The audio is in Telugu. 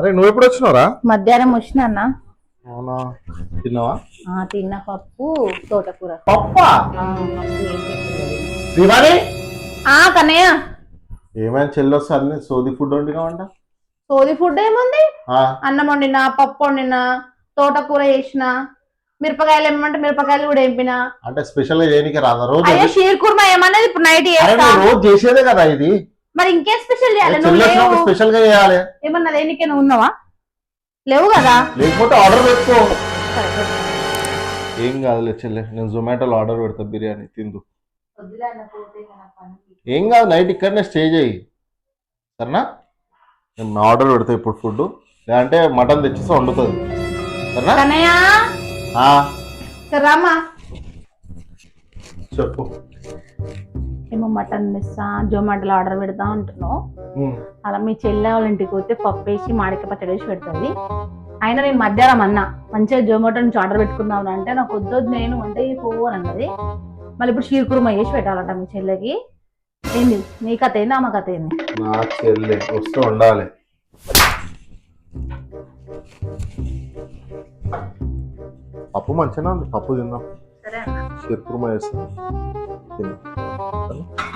అరే నువ్వు ఎప్పుడు వచ్చినావురా మధ్యాహ్నం వచ్చిన అన్న. అవునా? తిన్నావా? ఆ, తిన్న పప్పు తోటకూర. పప్పా? ఆ, పప్పు ఏం పెట్టలేదు. శ్రీవాణి ఆ కన్నయ్య. ఏమైనా చెల్లి అన్ని సోది ఫుడ్ వండినావంట? సోది ఫుడ్ ఏముంది? అన్నం వండిన పప్పు వండిన తోటకూర చేసిన మిరపకాయలు ఏమంటే మిరపకాయలు కూడా ఎంపిన. అంటే స్పెషల్గా చేయడానికి రాదా? రోజు అయ్యో షీర్ కుర్మా ఏమన్నది? ఇప్పుడు నైట్ అరే చేస్తా. నువ్వు రోజు చేసేదే కదా ఇది. మరి ఇంకేం స్పెషల్ చేయాలి? నువ్వు లేవు. స్పెషల్గా చేయాలి. ఏమన్నా దేనికే నువ్వు ఉన్నావా? లేవు కదా? లేకపోతే ఆర్డర్ పెట్టుకో. సరే, పెట్టు. ఏం కాదులే చెల్లె నేను జొమాటోలో ఆర్డర్ పెడతా బిర్యానీ తిందు. ఏం కాదు నైట్ ఇక్కడనే స్టే చేయి. సరేనా? నేను ఆర్డర్ పెడతా ఇప్పుడు ఫుడ్ లేదంటే మటన్ తెచ్చిస్తే వండుతుంది. సరేనా? కన్నయ్య ఆ, చెప్పు. ఏమో మటన్ ఇస్తా జొమాటోలో ఆర్డర్ పెడతా ఉమ్, అలా మీ చెల్లె వాళ్ళ ఇంటికి పోతే పప్పు వేసి మామిడికాయ పచ్చడి వేసి పెడుతుంది. అయినా నేను మధ్యాహ్నం అన్నా మంచిగా జొమాటో నుంచి ఆర్డర్ పెట్టుకుందాం అంటే నాకు వద్దొద్దు నేను అంటే పోవు అని అన్నది. మళ్ళీ ఇప్పుడు షీర్ కుర్మా వేసి పెట్టాలంట మీ చెల్లెకి. ఏంది? నీ కథ ఏంది? ఆమె కథ ఏంది? నా చెల్లె వస్తూ ఉండాలి పప్పు మంచిగా ఉంది పప్పు తిందాం. షిర్కుర్మా వేస్తాం తిందాం Então,